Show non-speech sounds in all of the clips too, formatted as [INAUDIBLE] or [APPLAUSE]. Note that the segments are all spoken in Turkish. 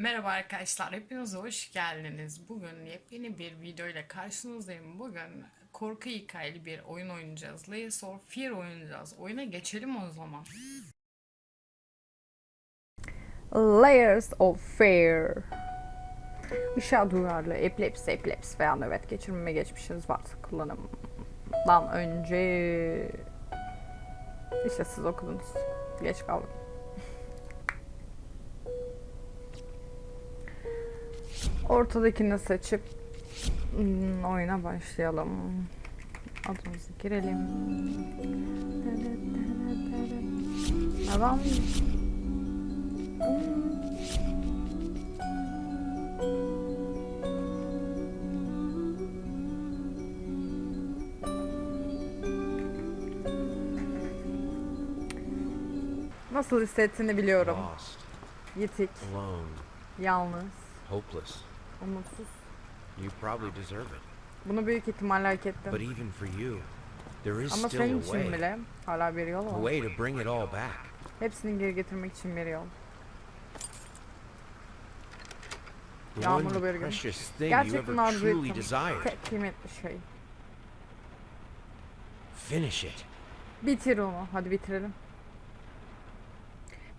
Merhaba arkadaşlar, hepiniz hoş geldiniz. Bugün yepyeni bir video ile karşınızdayım. Bugün korku hikayeli bir oyun oynayacağız. Layers of Fear oynayacağız. Oyuna geçelim o zaman. Layers of Fear. Işığa duyarlı, epilepsi, epilepsi veya nöbet geçirmeme geçmişiniz varsa kullanımdan önce... İşte siz okudunuz. Geç kaldım. Ortadakini seçip hmm, oyuna başlayalım. Adımızı girelim. Adam Nasıl hissettiğini biliyorum. Yitik, yalnız, hopeless. Umutsuz. You probably deserve it. Bunu büyük ihtimalle hak But ettim. even for you, there is Ama still senin a için way. bile hala bir yol A var. way to bring it all back. Hepsini geri getirmek için bir yol. Yağmurlu bir gün. Gerçekten arzu truly ettim. desired. Tek kıymetli şey. Finish it. Bitir onu. Hadi bitirelim.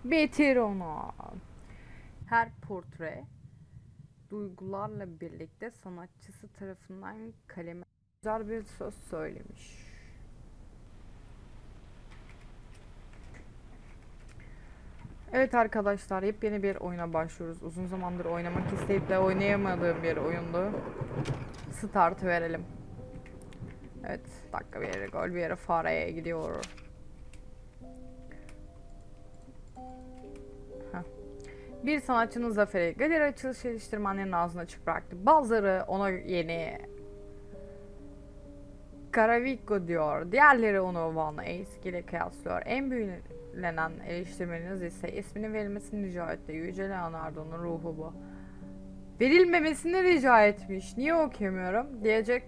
Bitir onu. Her portre duygularla birlikte sanatçısı tarafından kaleme güzel bir söz söylemiş. Evet arkadaşlar yepyeni bir oyuna başlıyoruz. Uzun zamandır oynamak isteyip de oynayamadığım bir oyundu. Start verelim. Evet, dakika bir yere gol bir yere fareye gidiyor. Bir sanatçının zaferi galeri açılış eleştirmenlerin ağzını açık bıraktı. Bazıları ona yeni Karaviko diyor. Diğerleri onu Van Ace ile kıyaslıyor. En büyülenen eleştirmeniniz ise isminin verilmesini rica etti. Yüce Leonardo'nun ruhu bu. Verilmemesini rica etmiş. Niye okuyamıyorum? Diyecek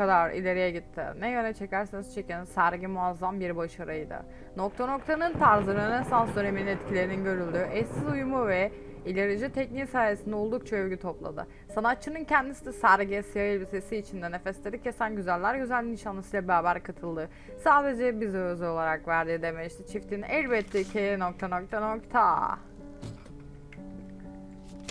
kadar ileriye gitti. Ne yöne çekerseniz çekin sergi muazzam bir başarıydı. Nokta noktanın tarzı Rönesans döneminin etkilerinin görüldüğü eşsiz uyumu ve ilerici tekniği sayesinde oldukça övgü topladı. Sanatçının kendisi de sergiye siyah elbisesi içinde nefesleri kesen güzeller güzel nişanlısıyla beraber katıldı. Sadece bize özel olarak verdiği demeçti çiftin elbette ki nokta nokta nokta.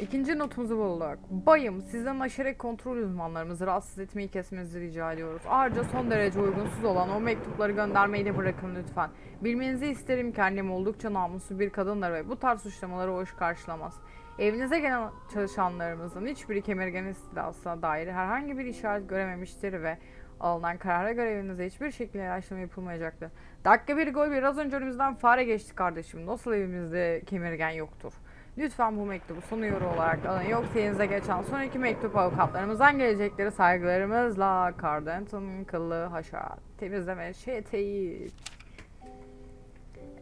İkinci notumuzu bulduk. Bayım, sizden aşırı kontrol uzmanlarımızı rahatsız etmeyi kesmenizi rica ediyoruz. Ayrıca son derece uygunsuz olan o mektupları göndermeyi de bırakın lütfen. Bilmenizi isterim annem oldukça namuslu bir kadındır ve bu tarz suçlamaları hoş karşılamaz. Evinize gelen çalışanlarımızın hiçbiri kemirgen istilasına dair herhangi bir işaret görememiştir ve alınan karara göre evinize hiçbir şekilde ilaçlama yapılmayacaktır. Dakika bir gol biraz önce önümüzden fare geçti kardeşim. Nasıl evimizde kemirgen yoktur? Lütfen bu mektubu sonu yoru olarak alın. Yoksa elinize geçen son iki mektup avukatlarımızdan gelecekleri saygılarımızla Cardenton kıllı haşa temizleme şeteyi.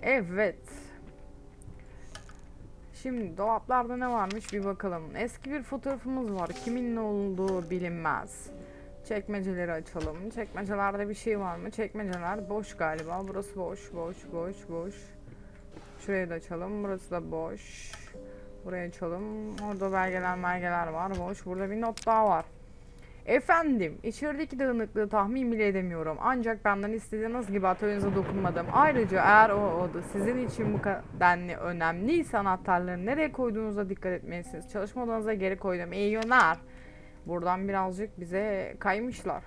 Evet. Şimdi dolaplarda ne varmış bir bakalım. Eski bir fotoğrafımız var. Kimin ne olduğu bilinmez. Çekmeceleri açalım. Çekmecelerde bir şey var mı? Çekmeceler boş galiba. Burası boş, boş, boş, boş. Şurayı da açalım. Burası da boş. Burayı açalım. Orada belgeler belgeler var. Boş. Burada bir not daha var. Efendim, içerideki dağınıklığı tahmin bile edemiyorum. Ancak benden istediğiniz gibi atölyenize dokunmadım. Ayrıca eğer o oda sizin için bu denli önemliyse anahtarları nereye koyduğunuza dikkat etmelisiniz. Çalışma odanıza geri koydum. İyi günler. Buradan birazcık bize kaymışlar.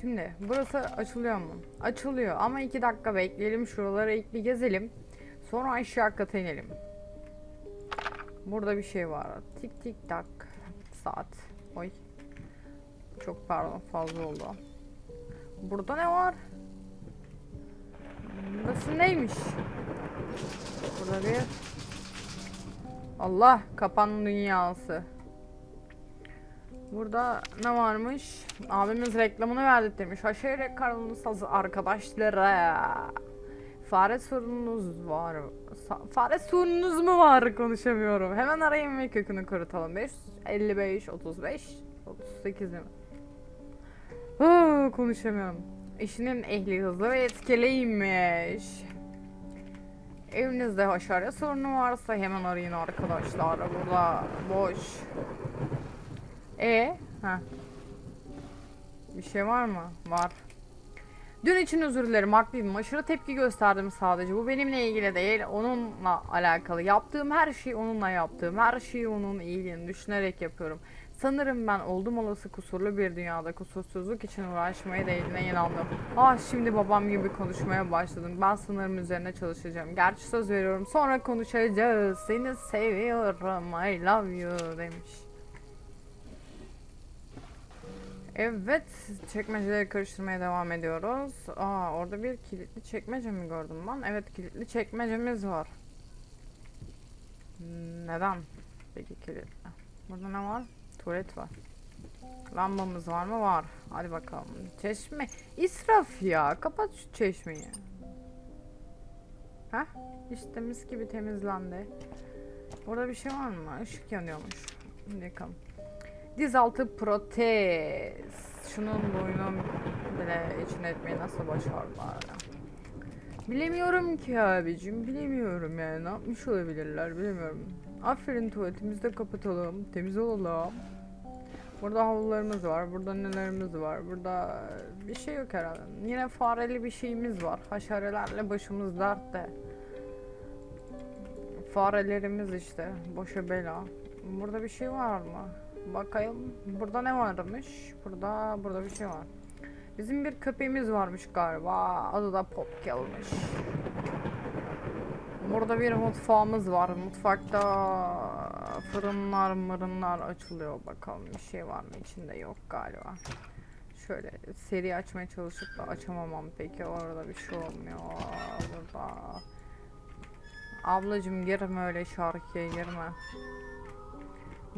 Şimdi burası açılıyor mu? Açılıyor ama iki dakika bekleyelim. Şuraları ilk bir gezelim. Sonra aşağı kata inelim. Burada bir şey var. Tik tik tak. Saat. Oy. Çok pardon fazla oldu. Burada ne var? Burası neymiş? Burada bir... Allah kapan dünyası. Burada ne varmış? Abimiz reklamını verdik demiş. Haşere karnını sazı arkadaşlara. Fare sorununuz var. Fare sorununuz mu var? Konuşamıyorum. Hemen arayın ve kökünü kurutalım. 555 35 38 mi? Aa, konuşamıyorum. İşinin ehli hızlı ve etkiliymiş. Evinizde haşere sorunu varsa hemen arayın arkadaşlar. Burada boş. E, ha. Bir şey var mı? Var. Dün için özür dilerim haklıydım. Aşırı tepki gösterdim sadece. Bu benimle ilgili değil. Onunla alakalı. Yaptığım her şey onunla yaptığım. Her şeyi onun iyiliğini düşünerek yapıyorum. Sanırım ben oldum olası kusurlu bir dünyada kusursuzluk için uğraşmaya değdiğine inandım. Ah şimdi babam gibi konuşmaya başladım. Ben sınırım üzerine çalışacağım. Gerçi söz veriyorum sonra konuşacağız. Seni seviyorum I love you demiş. Evet, çekmeceleri karıştırmaya devam ediyoruz. Aa, orada bir kilitli çekmece mi gördüm ben? Evet, kilitli çekmecemiz var. Neden? Peki kilitli. Burada ne var? Tuvalet var. Lambamız var mı? Var. Hadi bakalım. Çeşme. İsraf ya. Kapat şu çeşmeyi. Heh. İşte mis gibi temizlendi. Burada bir şey var mı? Işık yanıyormuş. Şimdi yakalım. Diz altı protez. Şunun boynum bile içine etmeyi nasıl başardılar? Bilemiyorum ki abicim. Bilemiyorum yani. Ne yapmış olabilirler bilemiyorum. Aferin tuvaletimizi de kapatalım. Temiz olalım. Burada havlularımız var. Burada nelerimiz var. Burada bir şey yok herhalde. Yine fareli bir şeyimiz var. Haşerelerle başımız dertte. Farelerimiz işte. Boşa bela. Burada bir şey var mı? Bakayım. Burada ne varmış? Burada burada bir şey var. Bizim bir köpeğimiz varmış galiba. Adı da Popkel'miş. Burada bir mutfağımız var. Mutfakta fırınlar mırınlar açılıyor. Bakalım bir şey var mı? içinde yok galiba. Şöyle seri açmaya çalışıp da açamamam peki. Orada bir şey olmuyor. Burada. Ablacım girme öyle şarkıya girme.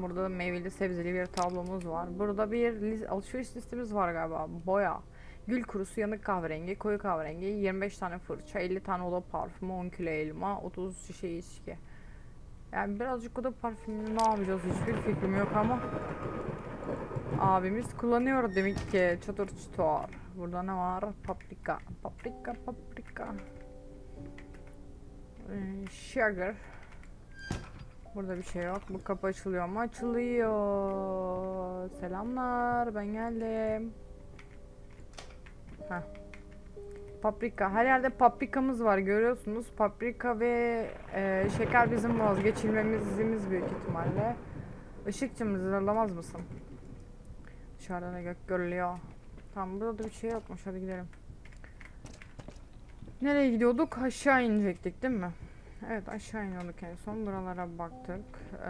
Burada da meyveli sebzeli bir tablomuz var. Burada bir alışveriş listemiz var galiba. Boya. Gül kurusu, yanık kahverengi, koyu kahverengi, 25 tane fırça, 50 tane oda parfümü, 10 kilo elma, 30 şişe içki. Yani birazcık oda parfümünü ne yapacağız hiçbir fikrim yok ama abimiz kullanıyor demek ki çatır çutur. Burada ne var? Paprika, paprika, paprika. Ee, Sugar. Burada bir şey yok. Bu kapı açılıyor mu? Açılıyor. Selamlar. Ben geldim. Heh. Paprika. Her yerde paprikamız var görüyorsunuz. Paprika ve e, şeker bizim vazgeçilmemizimiz büyük ihtimalle. Işıkçım zırlamaz mısın? Dışarıda ne gök görülüyor. Tamam burada da bir şey yokmuş. Hadi gidelim. Nereye gidiyorduk? Aşağı inecektik değil mi? Evet aşağı iniyorduk en son. Buralara baktık. Ee,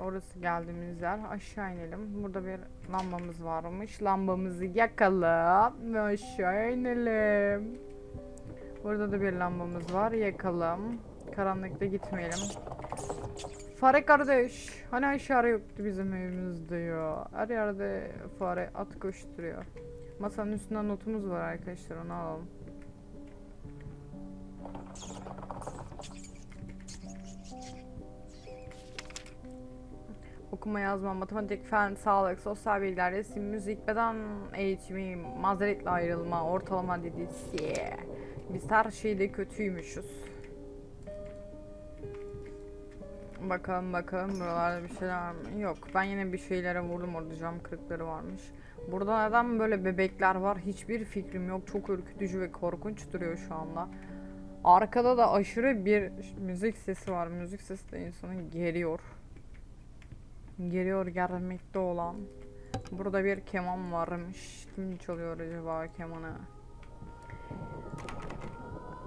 orası geldiğimiz yer. Aşağı inelim. Burada bir lambamız varmış. Lambamızı yakalım ve aşağı inelim. Burada da bir lambamız var. Yakalım. Karanlıkta gitmeyelim. Fare kardeş. Hani aşağı yoktu bizim evimizde ya. Her yerde fare at koşturuyor. Masanın üstünde notumuz var arkadaşlar. Onu alalım. Okuma yazma, matematik, fen, sağlık, sosyal bilgiler, resim, müzik, beden eğitimi, mazeretle ayrılma, ortalama dedisi. Biz her şeyde kötüymüşüz. Bakalım bakalım buralarda bir şeyler mı? Yok ben yine bir şeylere vurdum orada cam kırıkları varmış. Burada neden böyle bebekler var hiçbir fikrim yok. Çok ürkütücü ve korkunç duruyor şu anda. Arkada da aşırı bir müzik sesi var. Müzik sesi de insanı geriyor. Geliyor gelmekte olan. Burada bir keman varmış. Kim çalıyor acaba kemanı?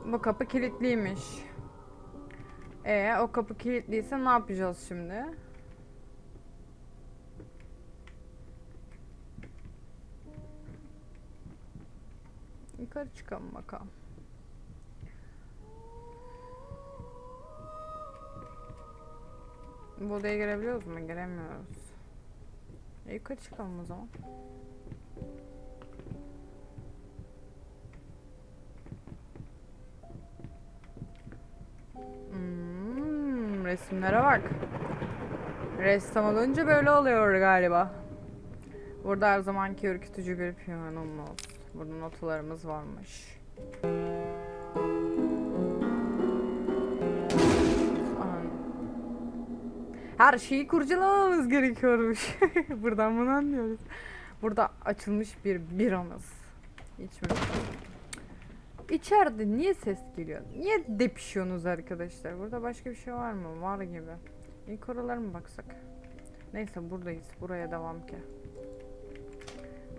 Bu kapı kilitliymiş. E o kapı kilitliyse ne yapacağız şimdi? Yukarı çıkalım bakalım. Bu odaya girebiliyoruz mu? Giremiyoruz. E, yukarı çıkalım o zaman. Hmm, resimlere bak. Ressam olunca böyle oluyor galiba. Burada her zamanki ürkütücü bir piyanomuz. Burada notalarımız varmış. Her şeyi kurcalamamız gerekiyormuş. [LAUGHS] Buradan bunu anlıyoruz. Burada açılmış bir biramız. İçmiyoruz. İçeride niye ses geliyor? Niye depişiyorsunuz arkadaşlar? Burada başka bir şey var mı? Var gibi. İlk oralara mı baksak? Neyse buradayız. Buraya devam ki.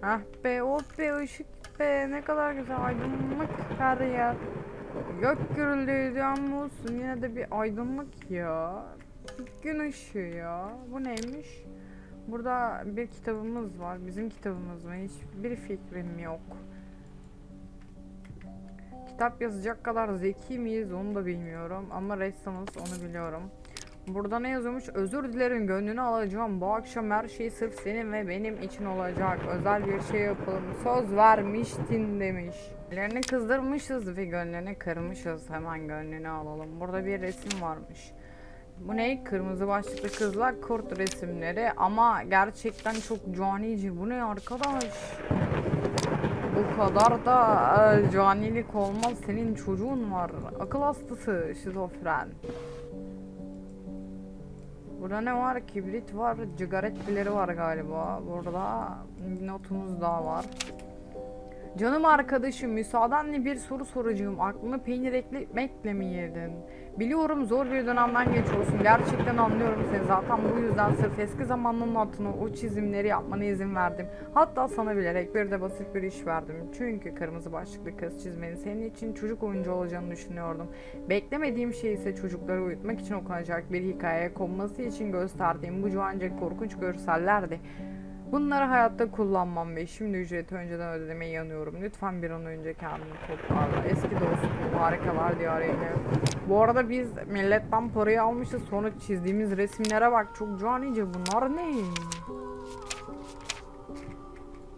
Ah be oh be ışık be ne kadar güzel aydınlık her yer. Gök gürüldüydü ama olsun yine de bir aydınlık ya. Gün ışığı ya. Bu neymiş? Burada bir kitabımız var. Bizim kitabımız mı? Hiçbir fikrim yok. Kitap yazacak kadar zeki miyiz onu da bilmiyorum. Ama ressamız onu biliyorum. Burada ne yazıyormuş? Özür dilerim gönlünü alacağım. Bu akşam her şey sırf senin ve benim için olacak. Özel bir şey yapalım. Söz vermiştin demiş. Ellerini kızdırmışız ve gönlünü kırmışız. Hemen gönlünü alalım. Burada bir resim varmış. Bu ne? Kırmızı başlıklı kızlar kurt resimleri ama gerçekten çok canici. Bu ne arkadaş? Bu kadar da e, canilik olmaz. Senin çocuğun var. Akıl hastası, şizofren. Burada ne var? Kibrit var, cigaret bileri var galiba. Burada notumuz daha var. Canım arkadaşım müsaadenle bir soru soracağım. Aklını peynir ekmekle mi yedin? Biliyorum zor bir dönemden geçiyorsun. Gerçekten anlıyorum seni. Zaten bu yüzden sırf eski zamanının hatırına o çizimleri yapmana izin verdim. Hatta sana bilerek bir de basit bir iş verdim. Çünkü kırmızı başlıklı kız çizmenin senin için çocuk oyuncu olacağını düşünüyordum. Beklemediğim şey ise çocukları uyutmak için okunacak bir hikayeye konması için gösterdiğim bu ancak korkunç görsellerdi. Bunları hayatta kullanmam ve şimdi ücreti önceden ödemeye yanıyorum. Lütfen bir an önce kendini toparla. Eski dostum harikalar diyarıyla. Bu arada biz milletten parayı almışız sonra çizdiğimiz resimlere bak. Çok canice bunlar ne?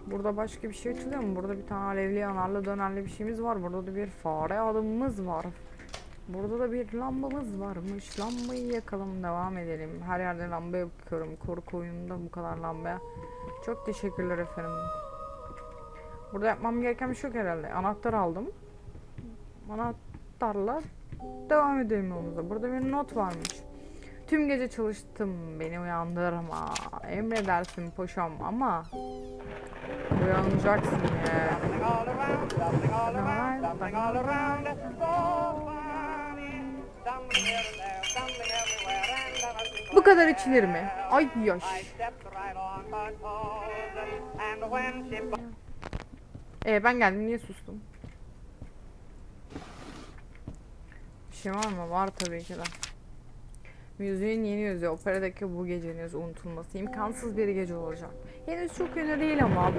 Burada başka bir şey açılıyor mu? Burada bir tane alevli yanarlı dönerli bir şeyimiz var. Burada da bir fare adımımız var. Burada da bir lambamız varmış. Lambayı yakalım devam edelim. Her yerde lamba yakıyorum. Korku oyununda bu kadar lambaya. Çok teşekkürler efendim. Burada yapmam gereken bir şey yok herhalde. Anahtar aldım. Anahtarla devam edelim yolumuza. Burada bir not varmış. Tüm gece çalıştım. Beni uyandırma. Emredersin poşam ama uyanacaksın ya. Bu kadar içilir mi? Ay yaş. Ee, ben geldim niye sustum? Bir şey var mı? Var tabii ki de. Müziğin yeni yüzü, operadaki bu gecenin unutulması imkansız bir gece olacak. Henüz çok ünlü değil ama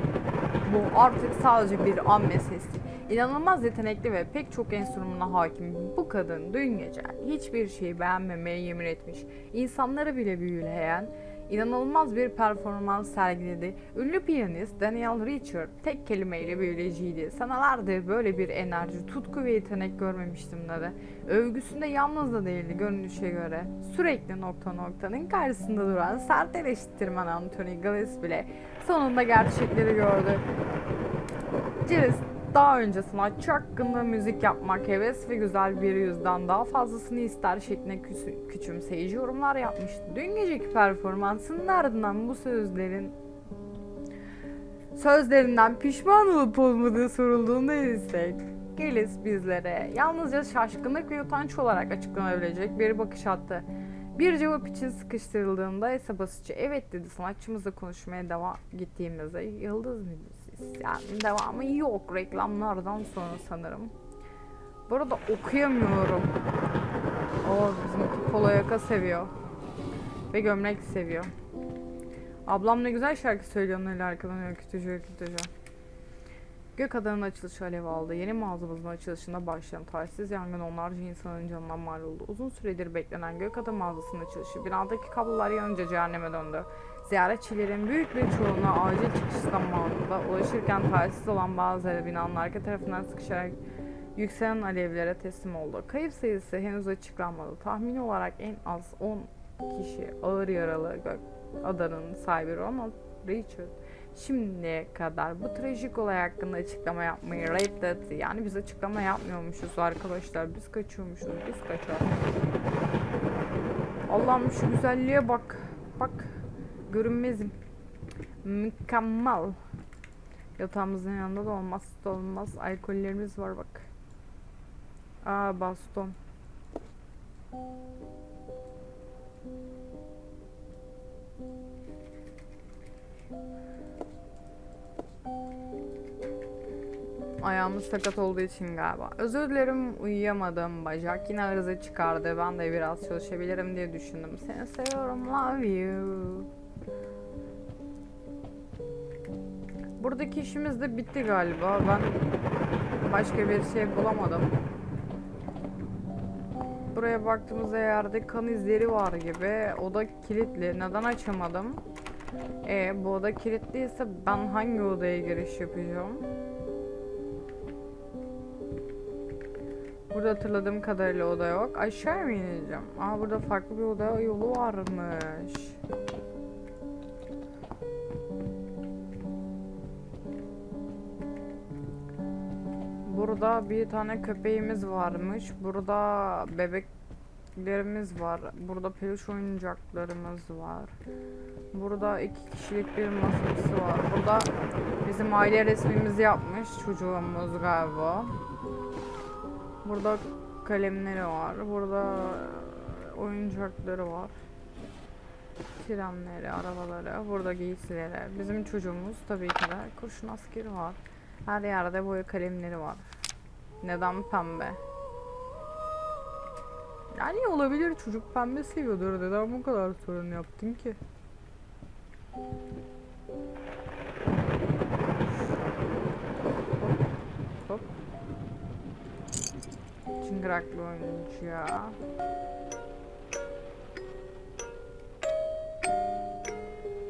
bu artık sadece bir an meselesi. İnanılmaz yetenekli ve pek çok enstrümana hakim bu kadın dün gece hiçbir şeyi beğenmemeye yemin etmiş. İnsanları bile büyüleyen, inanılmaz bir performans sergiledi. Ünlü piyanist Daniel Richard tek kelimeyle büyüleyiciydi. Senelerdir böyle bir enerji, tutku ve yetenek görmemiştim dedi. Övgüsünde yalnız da değildi görünüşe göre. Sürekli nokta noktanın karşısında duran sert eleştirmen Anthony Gillis bile sonunda gerçekleri gördü. Gillis daha önce sanatçı hakkında müzik yapmak heves ve güzel bir yüzden daha fazlasını ister şeklinde küçü- küçümseyici yorumlar yapmıştı. Dün geceki performansının ardından bu sözlerin sözlerinden pişman olup olmadığı sorulduğunda ise Gillis bizlere yalnızca şaşkınlık ve utanç olarak açıklanabilecek bir bakış attı. Bir cevap için sıkıştırıldığında ise basitçe evet dedi sanatçımızla konuşmaya devam gittiğimizde yıldız müzisi yani devamı yok reklamlardan sonra sanırım. Bu arada okuyamıyorum. O bizim polo yaka seviyor. Ve gömlek seviyor. Ablam ne güzel şarkı söylüyor onlarla arkadan ürkütücü ürkütücü. Gök Adanın açılışı alev aldı. Yeni mağazamızın açılışında başlayan talihsiz yangın onlarca insanın canından mal oldu. Uzun süredir beklenen Gök Ada mağazasının açılışı binadaki kablolar yanınca cehenneme döndü. Ziyaretçilerin büyük bir çoğunluğu acil çıkış zamanında ulaşırken talihsiz olan bazıları binanın arka tarafından sıkışarak yükselen alevlere teslim oldu. Kayıp sayısı henüz açıklanmadı. Tahmini olarak en az 10 kişi ağır yaralı Adanın sahibi Ronald Richard şimdiye kadar bu trajik olay hakkında açıklama yapmayı reddetti. Yani biz açıklama yapmıyormuşuz arkadaşlar. Biz kaçıyormuşuz. Biz kaçar. Allah'ım şu güzelliğe bak. Bak. Görünmezim. Mükemmel. Yatağımızın yanında da olmazsa olmaz. Alkollerimiz var bak. Aa baston. Ayağımız sakat olduğu için galiba. Özür dilerim uyuyamadım. Bacak yine arıza çıkardı. Ben de biraz çalışabilirim diye düşündüm. Seni seviyorum. Love you. Buradaki işimiz de bitti galiba. Ben başka bir şey bulamadım. Buraya baktığımızda yerde kan izleri var gibi. Oda kilitli. Neden açamadım? E bu oda kilitliyse ben hangi odaya giriş yapacağım? Burada hatırladığım kadarıyla oda yok. Aşağı mı ineceğim? Aa burada farklı bir oda yolu varmış. Burada bir tane köpeğimiz varmış. Burada bebeklerimiz var. Burada peluş oyuncaklarımız var. Burada iki kişilik bir masası var. Burada bizim aile resmimizi yapmış çocuğumuz galiba. Burada kalemleri var. Burada oyuncakları var. Trenleri, arabaları, burada giysileri. Bizim çocuğumuz tabii ki de kurşun askeri var. Her yerde boya kalemleri var. Neden pembe? Yani olabilir çocuk pembe seviyordur. Neden bu kadar sorun yaptın ki? Hop. Çıngıraklı oyuncu ya.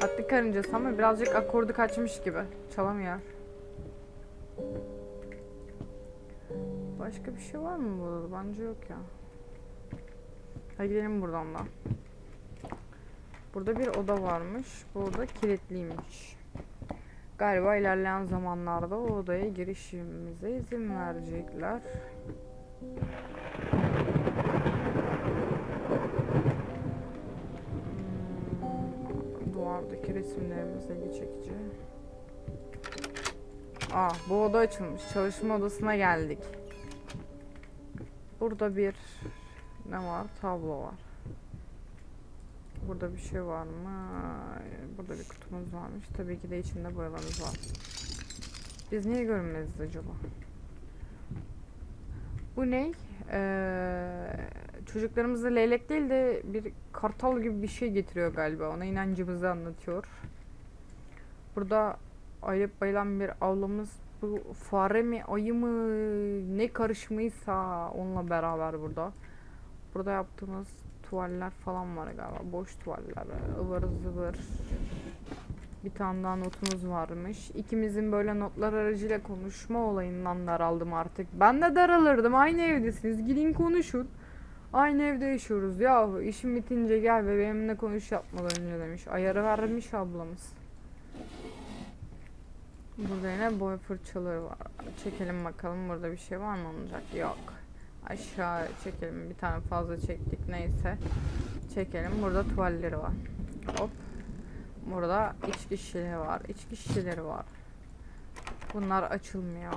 Atlı karıncası ama birazcık akordu kaçmış gibi. Çalamıyor. Başka bir şey var mı burada? Bence yok ya. Hadi gidelim buradan da. Burada bir oda varmış. Bu oda kilitliymiş. Galiba ilerleyen zamanlarda o odaya girişimize izin verecekler. Hmm, Duvardaki resimlerimiz ilgi çekici. Aa, bu oda açılmış. Çalışma odasına geldik. Burada bir ne var? Tablo var. Burada bir şey var mı? Burada bir kutumuz varmış. Tabii ki de içinde boyalarımız var. Biz niye görünmeziz acaba? Bu ne? Ee, çocuklarımıza leylek değil de bir kartal gibi bir şey getiriyor galiba. Ona inancımızı anlatıyor. Burada ayıp bayılan bir avlamız bu fare mi ayı mı ne karışımıysa onunla beraber burada. Burada yaptığımız tuvaller falan var galiba. Boş tuvaller. ıvır zıvır. Bir tane daha notumuz varmış. İkimizin böyle notlar aracıyla konuşma olayından daraldım artık. Ben de daralırdım. Aynı evdesiniz. Gidin konuşun. Aynı evde yaşıyoruz. Yahu işim bitince gel ve benimle konuş yapmadan önce demiş. Ayarı vermiş ablamız. Burada yine boy fırçaları var. Çekelim bakalım burada bir şey var mı olacak? Yok. Aşağı çekelim. Bir tane fazla çektik neyse. Çekelim. Burada tuvalleri var. Hop. Burada içki şişeleri var. İçki şişeleri var. Bunlar açılmıyor.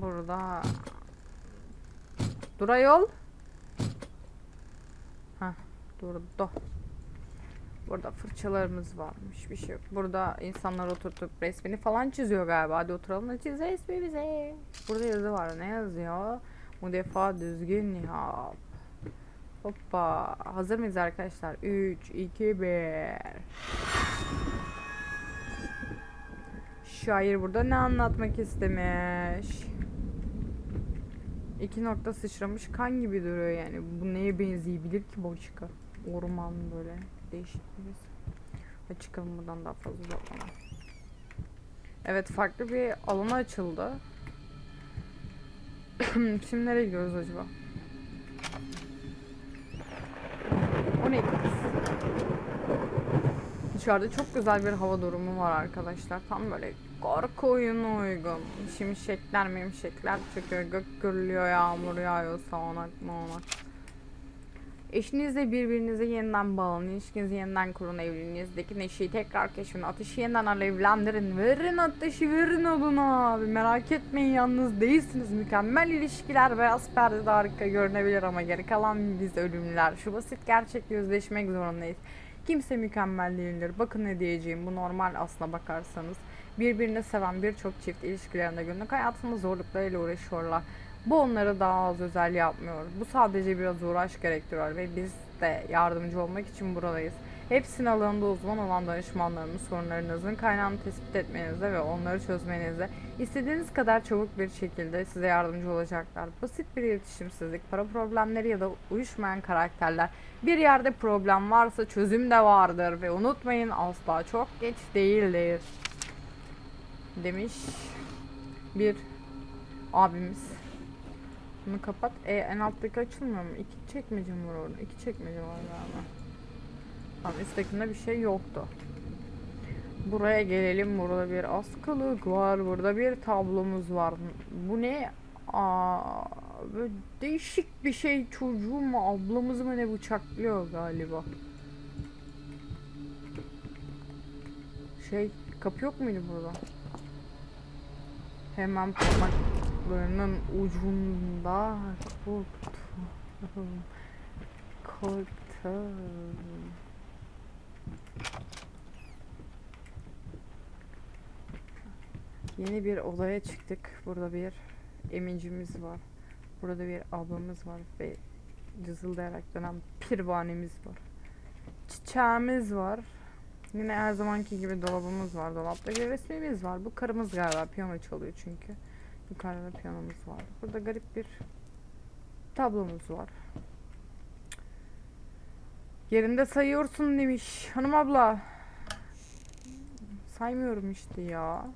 Burada Dura yol. Heh, durdu. Burada fırçalarımız varmış. Bir şey yok. Burada insanlar oturtup resmini falan çiziyor galiba. Hadi oturalım da çiz resmi bize. Burada yazı var. Ne yazıyor? Bu defa düzgün yap. Hoppa. Hazır mıyız arkadaşlar? 3, 2, 1. Şair burada ne anlatmak istemiş? İki nokta sıçramış kan gibi duruyor yani. Bu neye benzeyebilir ki başka? Orman böyle değişik birisi. Hadi çıkalım buradan daha fazla zorlama. Evet farklı bir alana açıldı. [CLEARS THROAT] Şimdi nereye gidiyoruz acaba? O ne kız? Dışarıda çok güzel bir hava durumu var arkadaşlar. Tam böyle korku oyunu uygun. Şimşekler mimşekler çıkıyor. Gök gürlüyor, yağmur yağıyor, sağanak mağanak. Eşinizle birbirinize yeniden bağlanın, ilişkinizi yeniden kurun, evliliğinizdeki neşeyi tekrar keşfedin, ateşi yeniden alevlendirin, verin ateşi, verin odunu abi, merak etmeyin yalnız değilsiniz, mükemmel ilişkiler beyaz perdede harika görünebilir ama geri kalan biz ölümlüler, şu basit gerçekle yüzleşmek zorundayız. Kimse mükemmel değildir, bakın ne diyeceğim, bu normal aslına bakarsanız. Birbirini seven birçok çift ilişkilerinde günlük hayatında zorluklarıyla uğraşıyorlar. Bu onları daha az özel yapmıyor. Bu sadece biraz uğraş gerektiriyor ve biz de yardımcı olmak için buradayız. Hepsinin alanında uzman olan danışmanlarımız sorunlarınızın kaynağını tespit etmenize ve onları çözmenize istediğiniz kadar çabuk bir şekilde size yardımcı olacaklar. Basit bir iletişimsizlik, para problemleri ya da uyuşmayan karakterler. Bir yerde problem varsa çözüm de vardır ve unutmayın asla çok geç değildir. Demiş bir abimiz. Bunu kapat. E, en alttaki açılmıyor mu? İki çekmece mi var orada? İki çekmece var galiba. Tamam üsttekinde bir şey yoktu. Buraya gelelim. Burada bir askılık var. Burada bir tablomuz var. Bu ne? Aa, böyle değişik bir şey çocuğu mu ablamızı mı ne bıçaklıyor galiba. Şey kapı yok muydu burada? Hemen parmaklarının ucunda korktum. Korktum. Yeni bir odaya çıktık. Burada bir emincimiz var. Burada bir ablamız var ve cızıldayarak dönen pirvanemiz var. Çiçeğimiz var. Yine her zamanki gibi dolabımız var. Dolapta bir resmimiz var. Bu karımız galiba piyano çalıyor çünkü. Yukarıda piyanomuz var. Burada garip bir tablomuz var. Yerinde sayıyorsun demiş. Hanım abla. Saymıyorum işte ya.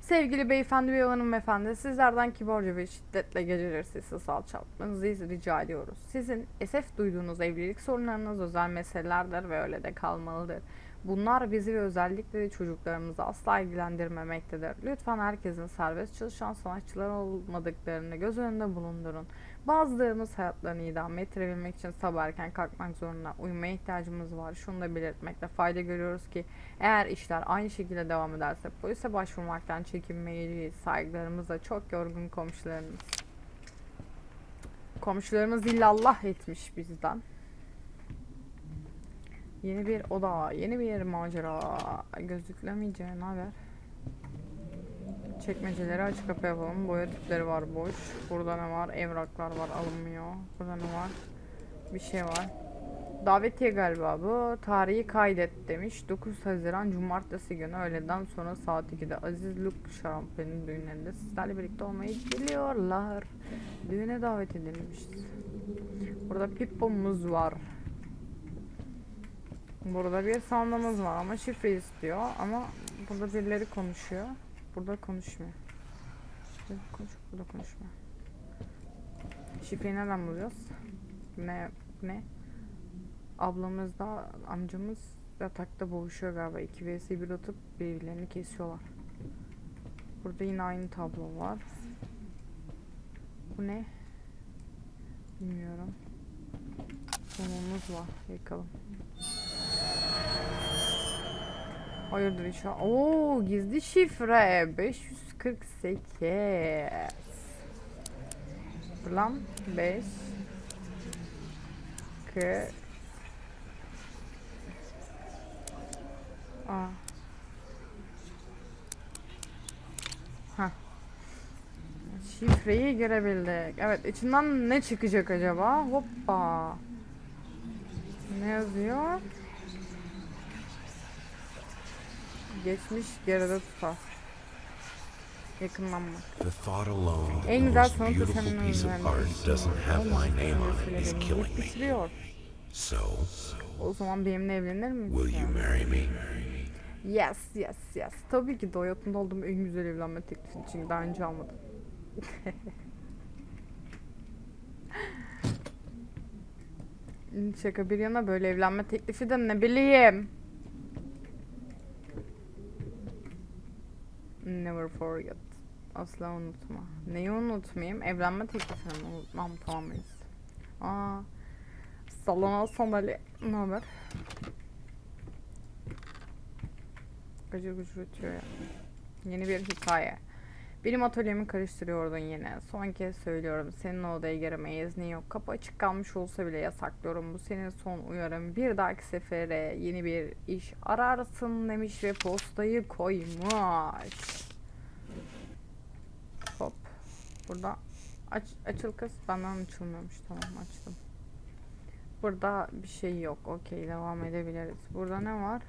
Sevgili beyefendi ve hanımefendi, sizlerden kibarca ve şiddetle geceleri sessiz alçaltmanızı rica ediyoruz. Sizin esef duyduğunuz evlilik sorunlarınız özel meselelerdir ve öyle de kalmalıdır. Bunlar bizi ve özellikle de çocuklarımızı asla ilgilendirmemektedir. Lütfen herkesin serbest çalışan sanatçılar olmadıklarını göz önünde bulundurun. Bazılarımız hayatlarını idame ettirebilmek için sabah erken kalkmak zorunda. Uyumaya ihtiyacımız var. Şunu da belirtmekte fayda görüyoruz ki eğer işler aynı şekilde devam ederse polise başvurmaktan çekinmeyeceğiz. Saygılarımızla çok yorgun komşularımız. Komşularımız illallah etmiş bizden. Yeni bir oda, yeni bir macera. Gözlüklemeyeceğin haber. Çekmeceleri aç kapı yapalım. Boya tüpleri var boş. Burada ne var? Evraklar var alınmıyor. Burada ne var? Bir şey var. Davetiye galiba bu. Tarihi kaydet demiş. 9 Haziran Cumartesi günü öğleden sonra saat 2'de Aziz Luk Şarampel'in düğünlerinde sizlerle birlikte olmayı geliyorlar. Düğüne davet edilmişiz. Burada pippomuz var. Burada bir sandığımız var ama şifre istiyor ama burada birileri konuşuyor. Burada konuşmuyor. Burada konuş, burada konuşmuyor. Şifreyi nereden buluyoruz? Ne ne? Ablamız da amcamız yatakta boğuşuyor galiba. 2 vs 1 atıp birbirlerini kesiyorlar. Burada yine aynı tablo var. Bu ne? Bilmiyorum. Mumumuz var. Yakalım. Hayırdır inşallah. Oo gizli şifre 548. Lan 5 2 Aa. Hah. Şifreyi girebildik. Evet içinden ne çıkacak acaba? Hoppa. Ne yazıyor? Geçmiş geride tutar. Yakınlanmak. The thought alone that En the most beautiful piece of art doesn't have my name on it is killing me. So, O zaman benimle evlenir misin? will you marry me? Yes, yes, yes. Tabii ki de hayatımda aldığım en güzel evlenme teklifi için daha önce almadım. [LAUGHS] Şaka bir yana böyle evlenme teklifi de ne bileyim. Never forget. Asla unutma. Neyi unutmayayım? Evlenme teklifini unutmam tamam mıyız? Aa, sallanan sandalye. Ne haber? Gıcır gıcır ötüyor ya. Yeni bir hikaye. Benim atölyemi karıştırıyordun yine. Son kez söylüyorum. Senin odaya giremeyiz. Niye yok? Kapı açık kalmış olsa bile yasaklıyorum. Bu senin son uyarım. Bir dahaki sefere yeni bir iş ararsın demiş ve postayı koymuş. Hop. Burada aç, açıl kız. Benden açılmıyormuş. Tamam açtım. Burada bir şey yok. Okey devam edebiliriz. Burada ne var?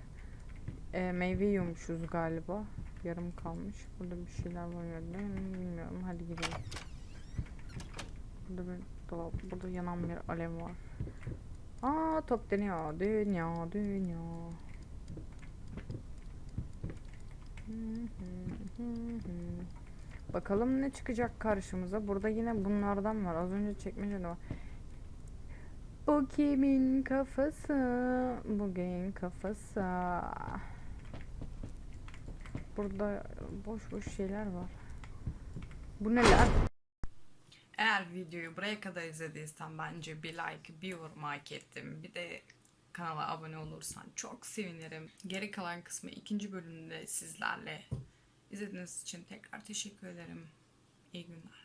E, meyve yiyormuşuz galiba. Yarım kalmış. Burada bir şeyler var yerde. Bilmiyorum. Hadi gidelim. Burada bir dolap. Burada yanan bir alev var. Aa top deniyor. Dünya dünya. Bakalım ne çıkacak karşımıza. Burada yine bunlardan var. Az önce çekmecede var. Bu kimin kafası? Bugün kafası. Burada boş boş şeyler var. Bu neler? Eğer videoyu buraya kadar izlediysen bence bir like, bir yorum hak ettim. Bir de kanala abone olursan çok sevinirim. Geri kalan kısmı ikinci bölümde sizlerle izlediğiniz için tekrar teşekkür ederim. İyi günler.